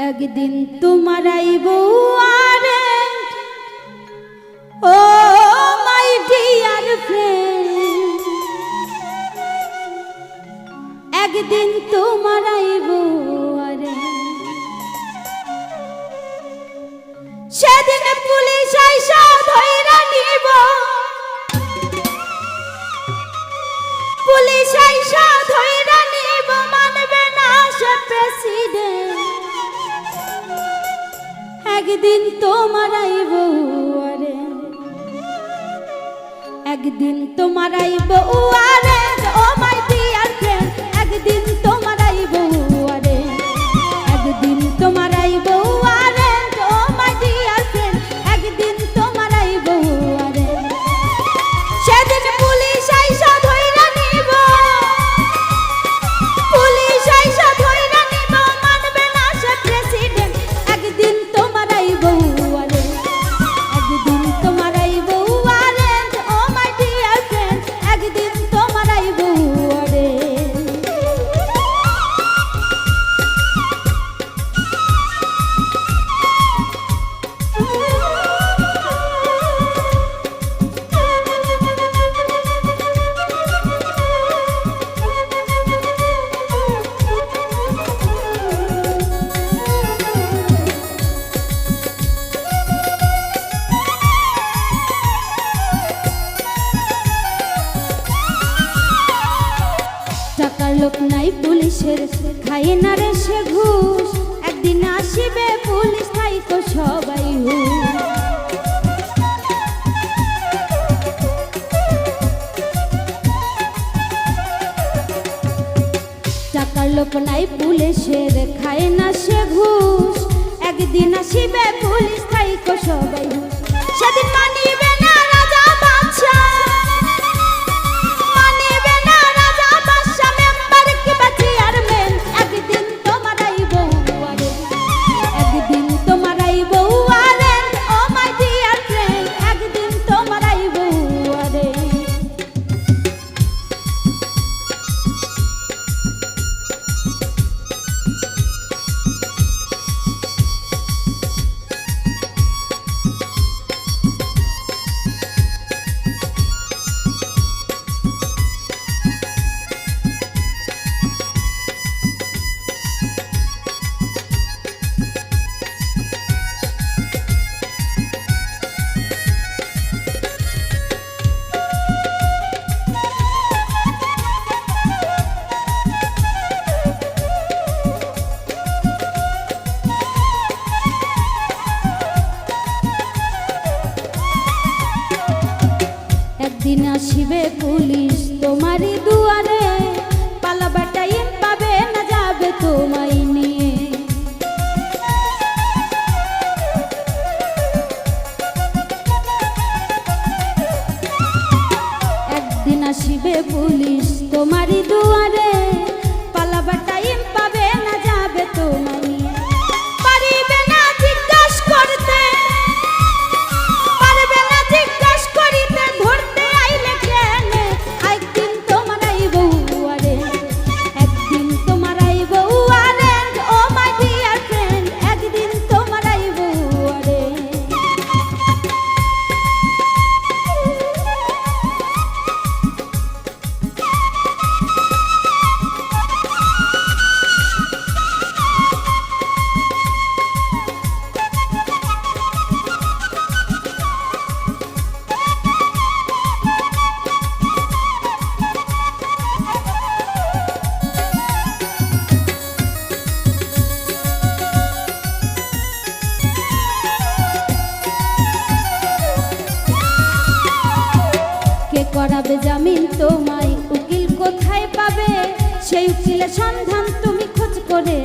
একদিন তোমার আইব আরে ও মাই ডিয়ার ফ্রেন্ড একদিন তোমার আইব একদিন তোমার একদিন তোমার আইব আরে লোক নাই পুলিশের। খাই না রে সে ঘুষ। একদিন আসিবে পুলিশ থাইকো সবাই হুশ। টাকার লোক নাই পুলিশের, খায় না সে ঘুষ। একদিন আসিবে পুলিশ থাইকো সবাই সেদিন মানিবে আসিবে পুলিশ তোমারই দুয়ারে পালাবার টাইম পাবে না যাবে তোমায় নিয়ে। একদিন আসিবে পুলিশ তোমারই দুয়ারে করাবে জামিন তোমায় উকিল কোথায় পাবে? সেই উকিলের সন্ধান তুমি খোঁজ করে